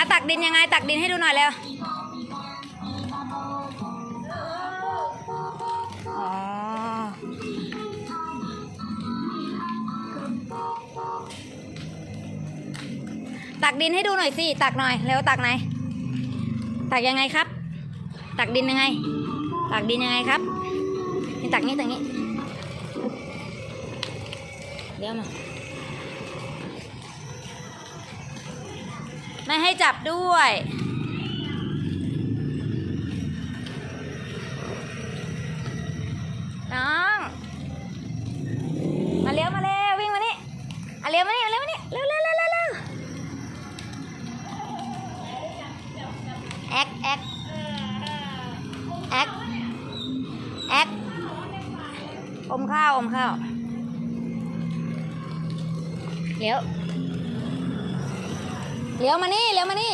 อะตักดินยังไงตักดินให้ดูหน่อยเร็วอ๋อตักดินให้ดูหน่อยสิ ตักหน่อย เร็วตักไหน ตักยังไงครับ ตักดินยังไง ตักดินยังไงครับนี่ตักนี้ตักนี้ เดี๋ยวมา ไม่ให้จับด้วย น้อง มาเร็วมาเร็ววิ่งมานี่อะเร็วมานี่เร็วมานี่เร็วเร็วเร็วเร็วเร็วแอคแอคแอคแอมข้าวอมข้าวเดี๋ยว เลี้ยวมานี่เลี้ยวมานี่